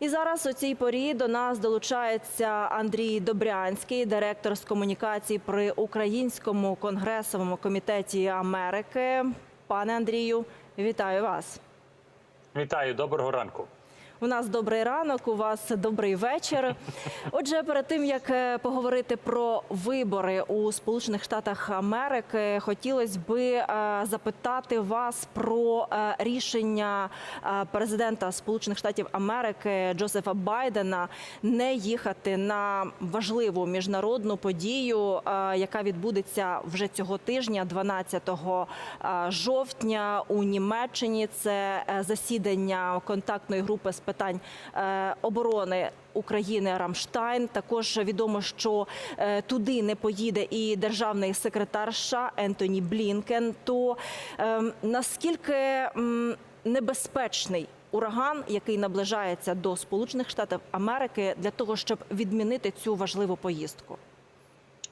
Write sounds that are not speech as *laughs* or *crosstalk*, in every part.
І зараз у цій порі до нас долучається Андрій Добрянський, директор з комунікацій при Українському конгресовому комітеті Америки. Пане Андрію, вітаю вас. Вітаю, доброго ранку. У нас добрий ранок, у вас добрий вечір. Отже, перед тим як е, поговорити про вибори у Сполучених Штатах Америки, хотілося би е, запитати вас про е, рішення президента Сполучених Штатів Америки Джозефа Байдена не їхати на важливу міжнародну подію, яка відбудеться вже цього тижня, 12 е, жовтня у Німеччині. Це засідання контактної групи з питань е, оборони. України Рамштайн також відомо, що е, туди не поїде і державний секретар США Ентоні Блінкен. То е, наскільки небезпечний ураган, який наближається до Сполучених Штатів Америки, для того, щоб відмінити цю важливу поїздку?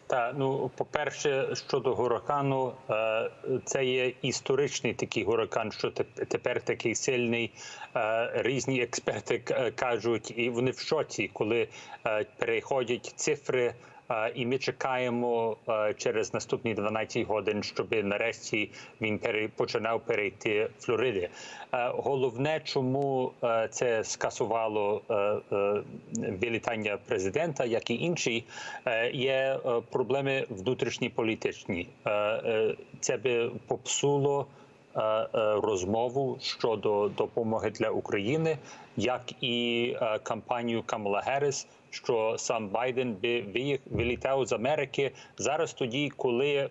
Та ну, по-перше, щодо гуракану, е, це є історичний такий гуракан, що те- тепер такий сильний. Е, Різні експерти кажуть, і вони в шоці, коли е, переходять цифри. Е, І ми чекаємо е, через наступні 12 годин, щоб нарешті він починав перейти Флориди. Е, Головне, чому це скасувало вилітання президента, як і інші, є проблеми внутрішні політичні. Це би попсуло розмову щодо допомоги для України, як і кампанію Камала Герріс, що сам Байден би вилітав з Америки зараз, тоді, коли е,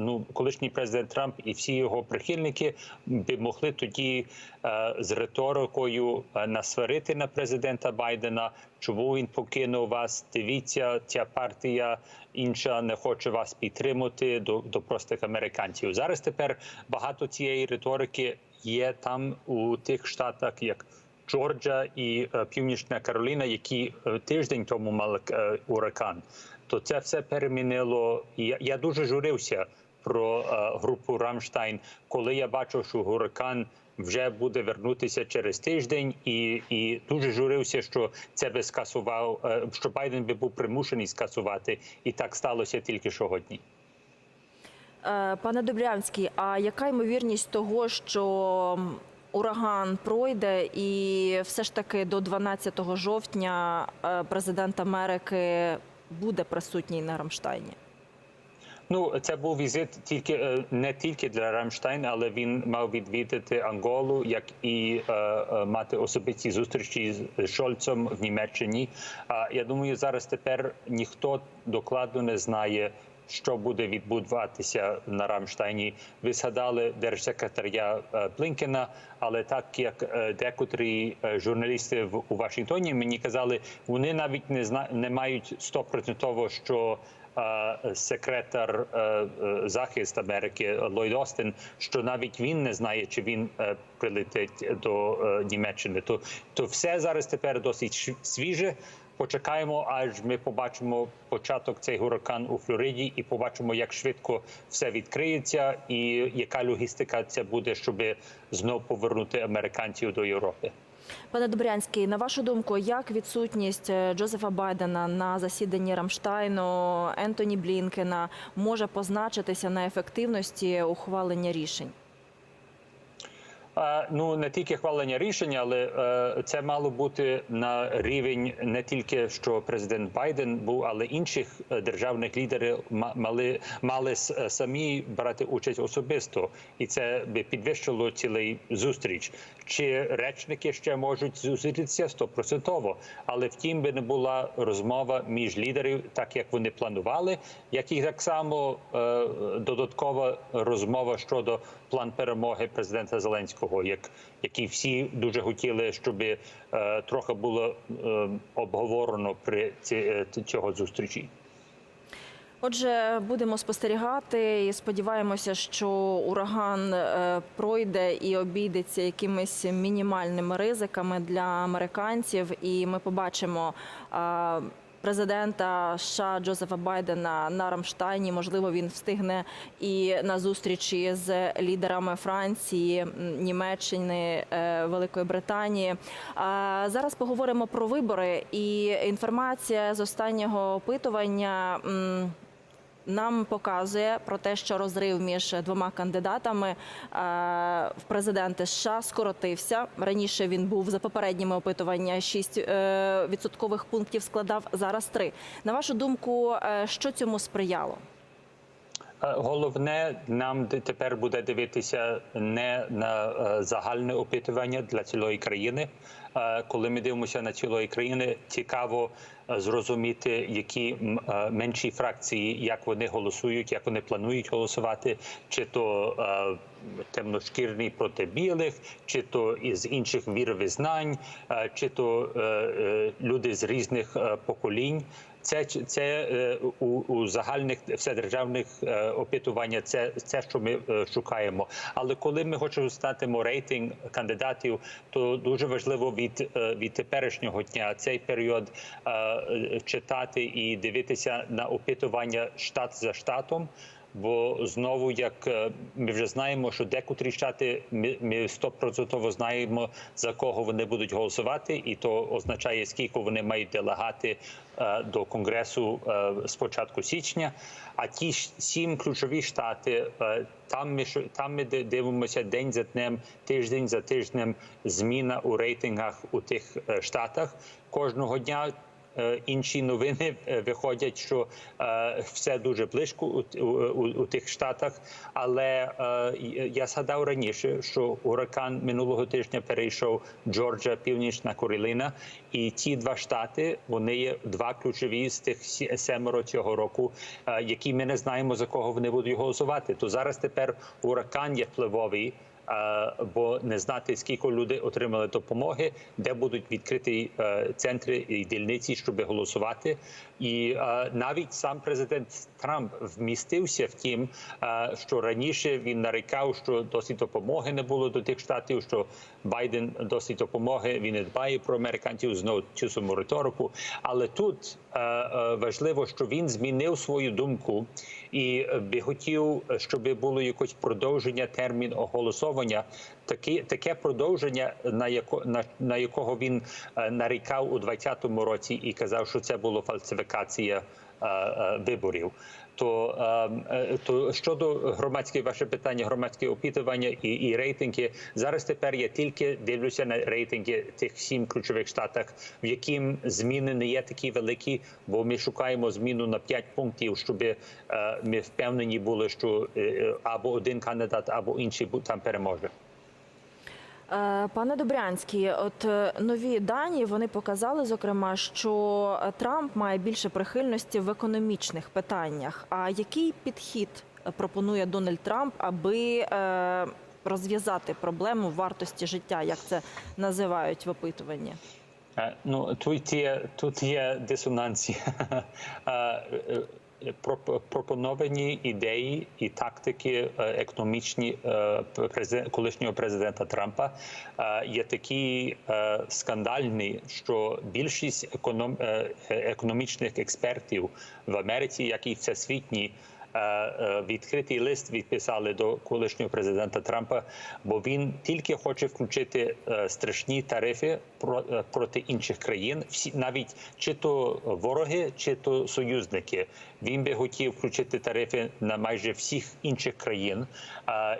ну колишній президент Трамп і всі його прихильники би могли тоді е, з риторикою е, насварити на президента Байдена, чому він покинув вас. Дивіться, ця партія інша не хоче вас підтримати до, до простих американців. Зараз тепер багато цієї риторики є там у тих штатах, як Джорджа і е, Північна Кароліна, які е, тиждень тому мали е, ураган. То це все перемінило. Я, я дуже журився про групу Рамштайн, коли я бачив, що гуракан вже буде вернутися через тиждень, і, і дуже журився, що це би скасував, що Байден би був примушений скасувати, і так сталося тільки сьогодні. Пане Добрянський, а яка ймовірність того, що ураган пройде, і все ж таки до 12 жовтня е, президент Америки буде присутній на Рамштайні? Ну, це був візит тільки е, не тільки для Рамштайн, але він мав відвідати Анголу, як і е, е, мати особисті зустрічі з Шольцем в Німеччині. А я думаю, зараз тепер ніхто докладно не знає. Що буде відбуватися на Рамштайні? Ви згадали держсекретаря е, Блінкена, але так як е, декотрі е, журналісти у Вашингтоні мені казали, вони навіть не зна не мають стопроцентово, що секретар захист Америки Ллойд Остин, що навіть він не знає, чи він прилетить до Німеччини. То, то все зараз тепер досить свіже. Почекаємо, аж ми побачимо початок цей гуракан у Флориді, і побачимо, як швидко все відкриється, і яка логістика це буде, щоб знов повернути американців до Європи. Пане Добрянський, на вашу думку, як відсутність е, Джозефа Байдена на засіданні Рамштайну Ентоні Блінкена може позначитися на ефективності ухвалення рішень? Ну не тільки хвалення рішення, але е, це мало бути на рівень не тільки що президент Байден був, але інших е, державних лідерів ма- мали мали е, самі брати участь особисто, і це би підвищило цілий зустріч. Чи речники ще можуть зустрітися? Стопроцентово, але втім би не була розмова між лідерів, так як вони планували, як і так само додаткова розмова щодо план перемоги президента Зеленського, як які всі дуже хотіли, щоб е, трохи було е, обговорено при ці, е, цього зустрічі. Отже, будемо спостерігати і сподіваємося, що ураган е, пройде і обійдеться якимись мінімальними ризиками для американців, і ми побачимо. Президента США Джозефа Байдена на Рамштайні. Можливо, він встигне і на зустрічі з лідерами Франції, Німеччини, е, Великої Британії. Зараз поговоримо про вибори і інформація з останнього опитування. Нам показує про те, що розрив між двома кандидатами е, в президенти США скоротився. Раніше він був за попередніми опитування 6 е, відсоткових пунктів складав зараз 3. На вашу думку, е, що цьому сприяло? Головне, нам тепер буде дивитися не на загальне опитування для цілої країни. Е, Коли ми дивимося на цілої країни, цікаво е, зрозуміти, які е, менші фракції, як вони голосують, як вони планують голосувати, чи то темношкірні проти білих, чи то із інших віровизнань, е, чи то люди з різних поколінь. Це це е, у, у загальних вседержавних е, опитування. Це це, що ми е, шукаємо. Але коли ми хочемо статимо рейтинг кандидатів, то дуже важливо від, від теперішнього дня цей період читати і дивитися на опитування штат за штатом. Бо знову, як е, ми вже знаємо, що декотрі штати ми, стопроцентово знаємо за кого вони будуть голосувати, і то означає, скільки вони мають делегати е, до конгресу е, з початку січня. А ті сім ключові штати там ми там ми ди- дивимося день за днем, тиждень за тижнем. Зміна у рейтингах у тих штатах кожного дня. Е, Інші новини е, виходять, що е, все дуже близько у, тих штатах. Але я згадав раніше, що ураган минулого тижня перейшов Джорджа, Північна Кароліна, і ті два штати вони є два ключові з тих семеро цього року, які ми не знаємо за кого вони будуть голосувати. То зараз тепер ураган є впливовий. Бо не знати, скільки людей отримали допомоги, де будуть відкриті е, центри і дільниці, щоб голосувати. І е, навіть сам президент Трамп вмістився в тім, е, що раніше він нарікав, що досить допомоги не було до тих штатів, що Байден досить допомоги, він не дбає про американців знову цю саму риторику. Але тут важливо, що він змінив свою думку і би хотів, щоб було якось продовження термін оголосовування. Таке таке продовження, на яко на, на якого він е, нарікав у 2020 році і казав, що це було фальсифікація виборів. То, е, е, то щодо громадських ваше питання, громадське опитування і, і рейтинги зараз тепер я тільки дивлюся на рейтинги тих сім ключових штатах, в яким зміни не є такі великі, бо ми шукаємо зміну на 5 пунктів, щоб е, ми впевнені були, що е, е, або один кандидат, або інший там переможе. Е, Пане Добрянський, от е, нові дані вони показали, зокрема, що Трамп має більше прихильності в економічних питаннях. А який підхід пропонує Дональд Трамп, аби е, розв'язати проблему вартості життя, як це називають в опитуванні? Ну тут є тут є дисонанці. *laughs* Пропоновані ідеї і тактики е, економічні е, колишнього президента Трампа. Е, є такі скандальні, що більшість економ- економічних експертів в Америці, як і всесвітні, відкритий лист відписали до колишнього президента Трампа, бо він тільки хоче включити е, страшні тарифи е, проти інших країн, всі навіть чи то вороги, чи то союзники. Він би хотів включити тарифи на майже всіх інших країн,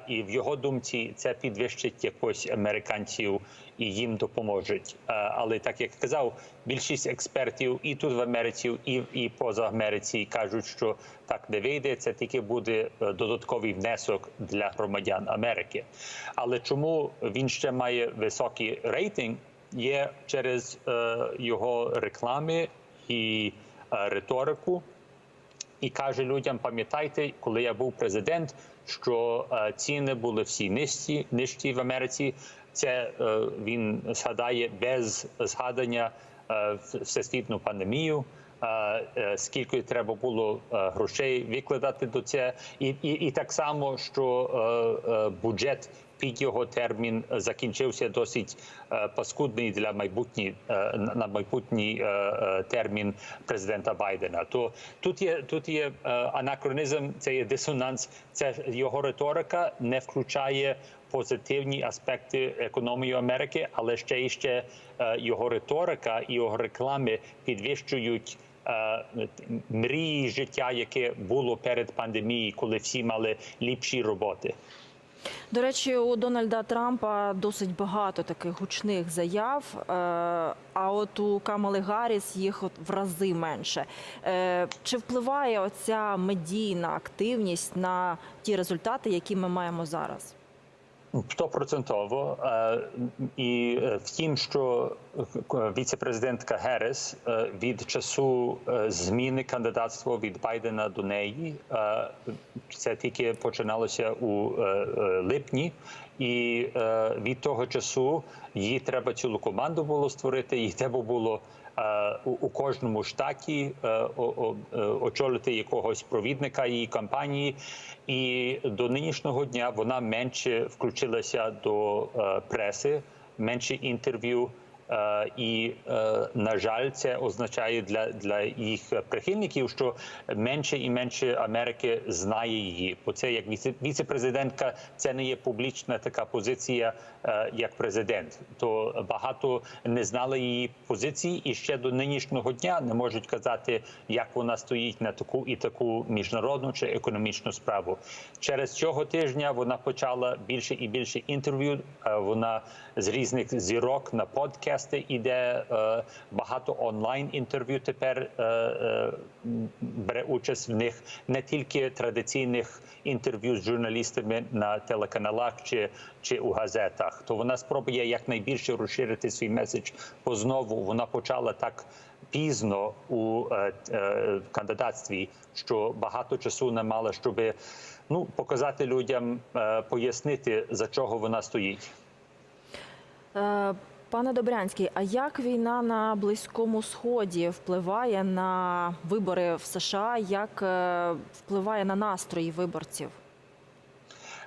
і в його думці це підвищить якось американців і їм допоможуть. Але так як казав, більшість експертів і тут в Америці, і, і поза Америці кажуть, що так не вийде. Це тільки буде е, додатковий внесок для громадян Америки. Але чому він ще має високий рейтинг? Є через е, його реклами і е, риторику і каже людям: пам'ятайте, коли я був президент, що ціни були всі нижчі, нижчі в Америці. Це він згадає без згадання всесвітню пандемію. Е, Скільки треба було е, грошей викладати до це, і, і, і так само, що е, бюджет під його термін закінчився досить паскудний для майбутній е, на майбутній термін президента Байдена. То тут є тут є анахронізм, це є дисонанс. Це його риторика не включає позитивні аспекти економії Америки, але ще і ще його риторика і його реклами підвищують. Е, Мрії життя, яке було перед пандемією, коли всі мали ліпші роботи. До речі, у Дональда Трампа досить багато таких гучних заяв. е, А от у Камали Гарріс їх в рази менше. Е, Чи впливає оця медійна активність на ті результати, які ми маємо зараз? Стопроцентово. Е, І е, втім, що е, віце-президентка Герес від часу зміни кандидатства від Байдена до неї, це тільки починалося у липні, і від того часу їй треба цілу команду було створити, їй треба було. Е, У, кожному штаті е, е, очолити якогось провідника її кампанії, і до нинішнього дня вона менше включилася до преси, менше інтерв'ю. Е, І е, на жаль, це означає для, для їх прихильників, що менше і менше Америки знає її. Бо це як віце- віце-президентка, це не є публічна така позиція, е, як президент. То багато не знали її позиції, і ще до нинішнього дня не можуть казати, як вона стоїть на таку і таку міжнародну чи економічну справу. Через цього тижня вона почала більше і більше інтерв'ю. Вона з різних зірок на подкасти іде е, багато онлайн інтерв'ю. Тепер е, е, бере участь в них не тільки традиційних інтерв'ю з журналістами на телеканалах чи, чи у газетах. То вона спробує якнайбільше розширити свій меседж. Бо знову вона почала так. Пізно у е, е, кандидатстві, що багато часу не мала, щоб ну показати людям, е, пояснити за чого вона стоїть. Пане Добрянський, а як війна на Близькому Сході впливає на вибори в США? Як е, впливає на настрої виборців?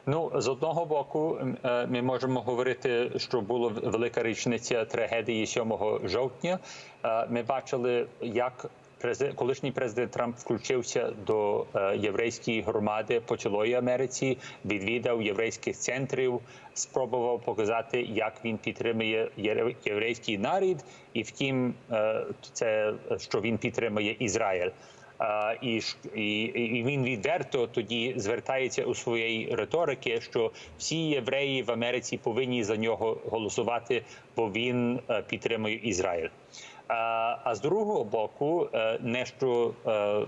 Ну з одного боку, е, ми можемо говорити, що була велика річниця трагедії 7 жовтня. Е, Ми бачили, як колишній президент Трамп включився до е, єврейської громади по цілої Америці, відвідав єврейських центрів, спробував показати, як він підтримує євре- єврейський народ, і втім, е, це що він підтримує Ізраїль. І, ж- і, і він відверто тоді звертається у своїй риторики, що всі євреї в Америці повинні за нього голосувати, бо він е, підтримує Ізраїль. А, з другого боку, е, не що е, е,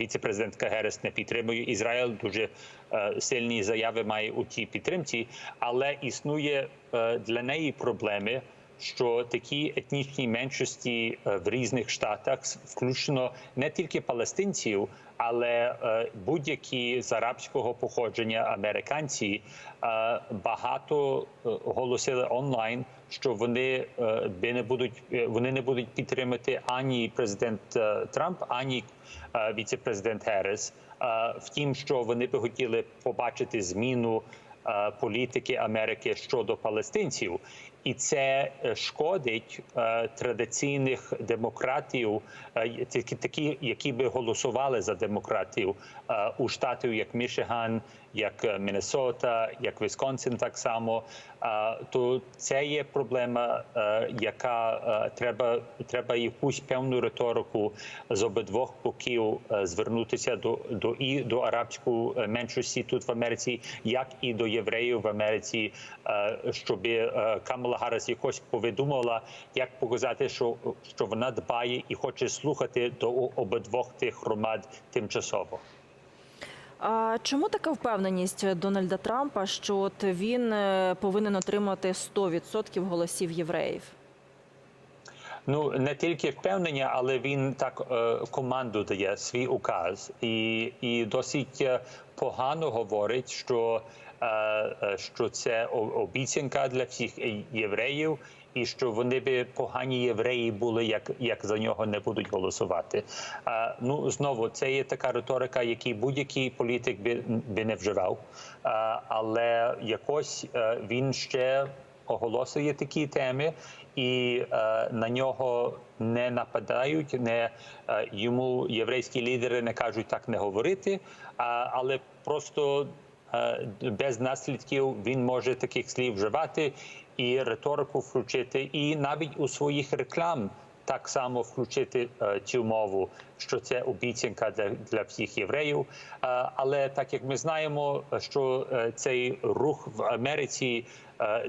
віце-президентка Герес не підтримує Ізраїль, дуже сильні заяви має у тій підтримці, але існує для неї проблеми що такі етнічні меншості е, в різних штатах, включно не тільки палестинців, але е, будь-які з арабського походження американці е, багато оголосили онлайн, що вони би не будуть вони не будуть підтримати ані президент Трамп, ані віце-президент Герес. Втім, що вони би хотіли побачити зміну політики Америки щодо палестинців, і це е, шкодить е, традиційних демократів, е, такі, які би голосували за демократів у штатів, як Мішиган, як е, Міннесота, як Вісконсин, так само. Е, То це є проблема, е, яка треба треба якусь певну риторику з обидвох боків звернутися до до і до арабської меншості тут в Америці, як і до євреїв в Америці, щоб Камала Гарріс якось повідомила, як показати, що, що вона дбає і хоче слухати до обидвох тих громад тимчасово. А чому така впевненість Дональда Трампа, що от він е, повинен отримати 100% голосів євреїв? Ну не тільки впевнення, але він так е, команду дає свій указ, і, і досить е, погано говорить, що, що це обіцянка для всіх євреїв. І що вони би погані євреї були, як, як за нього не будуть голосувати. А, ну знову це є така риторика, який будь-який політик би, би не вживав, а, але якось е, він ще оголошує такі теми, і е, на нього не нападають, не е, йому єврейські лідери не кажуть так не говорити, а, але просто без наслідків він може таких слів вживати і риторику включити, і навіть у своїх реклам. Так само включити е, цю мову, що це обіцянка для, для всіх євреїв. Е, але так як ми знаємо, що е, цей рух в Америці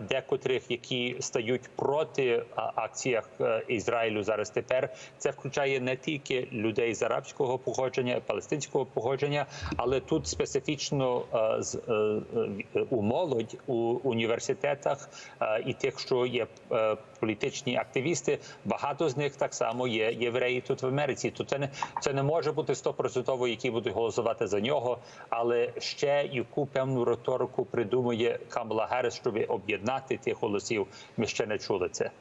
декотрих, які стають проти акціях е, Ізраїлю зараз тепер, це включає не тільки людей з арабського походження, палестинського походження, але тут специфічно е, е, е, у молодь у університетах е, і тих, що є е, політичні активісти, багато з них так само є євреї тут в Америці. То це не це не може бути стопроцентово, які будуть голосувати за нього, але ще яку певну риторику придумує Камала Гарріс, щоб об'єднати тих голосів. Ми ще не чули це.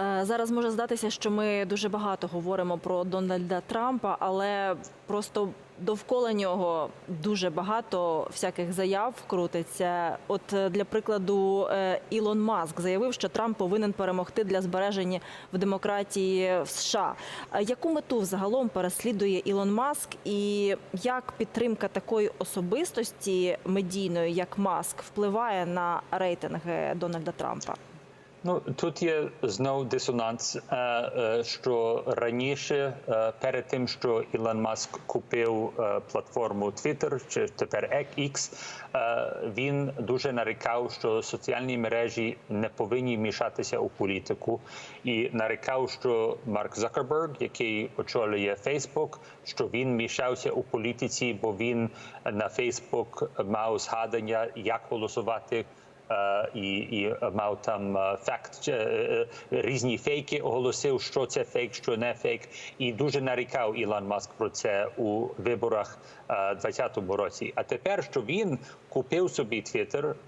Е, Зараз може здатися, що ми дуже багато говоримо про Дональда Трампа, але просто довкола нього дуже багато всяких заяв крутиться. От е, для прикладу, е, Ілон Маск заявив, що Трамп повинен перемогти для збереження в демократії в США. Яку мету взагалом переслідує Ілон Маск, і як підтримка такої особистості медійної, як Маск, впливає на рейтинги Дональда Трампа? Ну тут є знов дисонанс, е, е, що раніше, е, перед тим, що Ілон Маск купив платформу Twitter, чи тепер X, він дуже нарікав, що соціальні мережі не повинні мішатися у політику, і нарікав, що Марк Закерберг, який очолює Facebook, що він мішався у політиці, бо він на Facebook мав згадання, як голосувати. І, і мав там е, факт е, е, різні фейки, оголосив, що це фейк, що не фейк, і дуже нарікав Ілон Маск про це у виборах е, 2020 році. А тепер, що він купив собі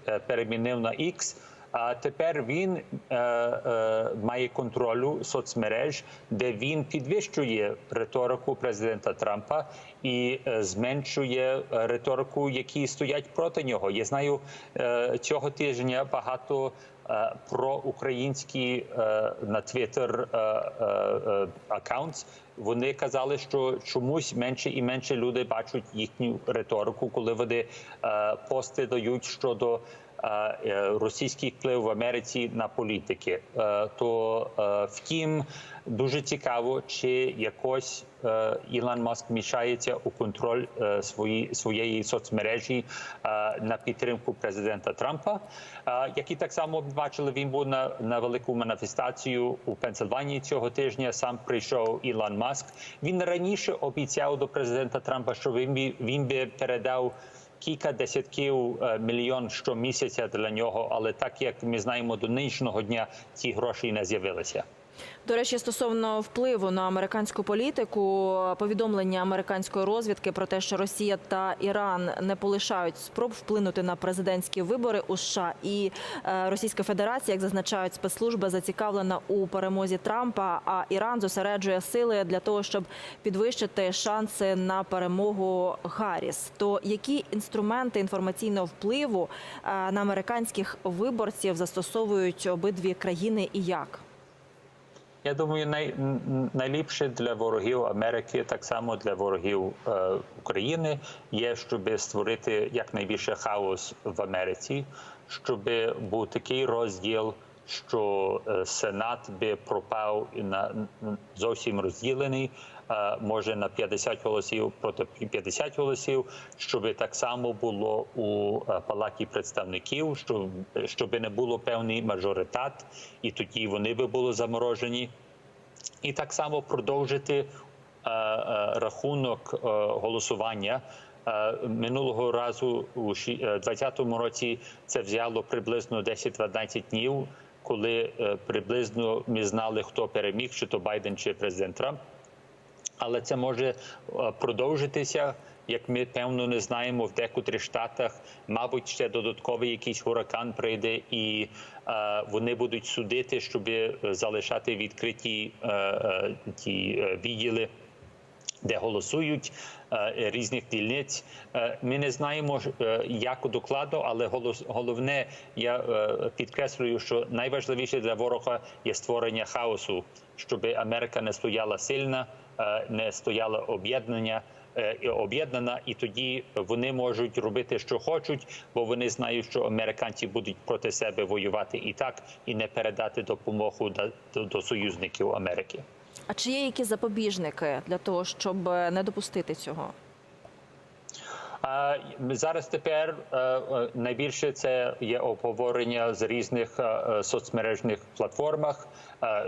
е, перемінив на X, а тепер він е, е, має контролю соцмереж, де він підвищує риторику президента Трампа і е, зменшує риторику, які стоять проти нього. Я знаю е, цього тижня багато. е, Про українські е, на Twitter е, е, аккаунт вони казали, що чомусь менше і менше люди бачать їхню риторику, коли вони пости дають щодо російський вплив в Америці на політики. Е, То е, втім, дуже цікаво, чи якось е, Ілон Маск мішається у контроль е, свої, своєї соцмережі е, на підтримку президента Трампа. Е, Як і так само бачили, він був на, на велику маніфестацію у Пенсильванії цього тижня. Сам прийшов Ілон Маск. Він раніше обіцяв до президента Трампа, що він би він би передав кілька десятків е, мільйон щомісяця для нього, але так як ми знаємо до нинішнього дня, ці гроші не з'явилися. До речі, стосовно впливу на американську політику, повідомлення американської розвідки про те, що Росія та Іран не полишають спроб вплинути на президентські вибори у США, і е, Російська Федерація, як зазначають спецслужби, зацікавлена у перемозі Трампа. А Іран зосереджує сили для того, щоб підвищити шанси на перемогу Гарріс. То які інструменти інформаційного впливу е, на американських виборців застосовують обидві країни і як? Я думаю, най, найліпше для ворогів Америки, так само для ворогів е, України, є, щоб створити якнайбільше хаос в Америці, щоб був такий розділ, що е, Сенат би пропав на зовсім розділений. Е, Може на 50 голосів проти 50 голосів, щоб так само було у е, палаті представників, щоб, щоб не було певний мажоритат, і тоді вони би були заморожені і так само продовжити е, рахунок голосування. Минулого разу у ші- е, 2020 році це взяло приблизно 10-12 днів, коли приблизно ми знали, хто переміг, чи то Байден, чи президент Трамп. Але це може е, продовжитися. як ми певно не знаємо, в декотрих штатах, мабуть, ще додатковий якийсь гуракан прийде, і е, вони будуть судити, щоб залишати відкриті е, е, ті е, відділи де голосують е, різних дільниць. Е, Ми не знаємо е, як докладно, але голос- головне, я е, підкреслюю, що найважливіше для ворога є створення хаосу, щоб Америка не стояла сильна, е, не стояла об'єднання. е, Об'єднана, і тоді вони можуть робити, що хочуть, бо вони знають, що американці будуть проти себе воювати і так, і не передати допомогу до, до, до союзників Америки. А чи є які запобіжники для того, щоб е, не допустити цього? Зараз тепер е, е, найбільше це є обговорення з різних е, соцмережних платформах.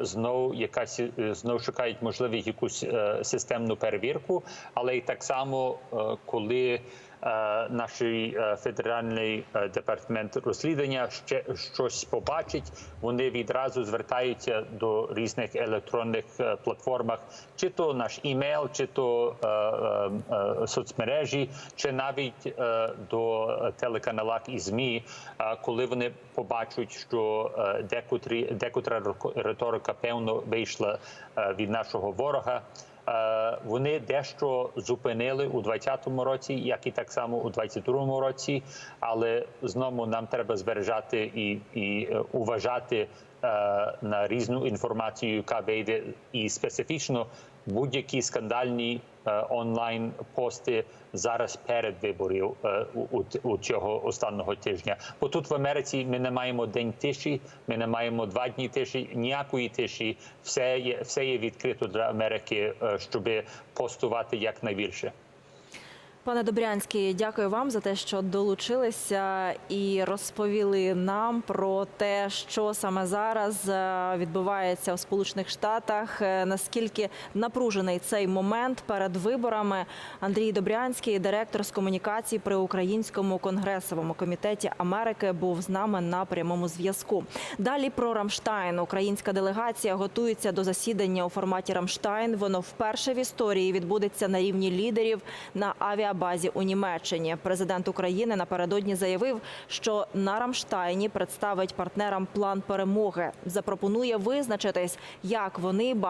Знов якась знов шукають можливість якусь системну перевірку, але і так само, коли наш е, федеральний е, департамент розслідування ще щось побачить, вони відразу звертаються до різних електронних е, платформах, чи то наш імейл, чи то е, е, е, соцмережі, чи навіть е, до телеканалах і змі, е, коли вони побачать, що е, декотрі декотра риторика певно вийшла е, від нашого ворога. Е, Вони дещо зупинили у 2020 році, як і так само у 2022 році. Але знову нам треба збережати і, і е, уважати е, на різну інформацію, яка вийде, і специфічно будь-які скандальні онлайн пости зараз перед виборів е, у цього останнього тижня. Бо тут в Америці ми не маємо день тиші, ми не маємо два дні тиші, ніякої тиші. Все є все є відкрито для Америки, е, щоб постувати якнайбільше. Пане Добрянський, дякую вам за те, що долучилися і розповіли нам про те, що саме зараз е, відбувається у Сполучених Штатах. е, Наскільки напружений цей момент перед виборами? Андрій Добрянський, директор з комунікацій при Українському конгресовому комітеті Америки, був з нами на прямому зв'язку. Далі про Рамштайн. Українська делегація готується до засідання у форматі Рамштайн. Воно вперше в історії відбудеться на рівні лідерів на авіабазі у Німеччині. Президент України напередодні заявив, що на Рамштайні представить партнерам план перемоги. Запропонує визначитись, як вони бачать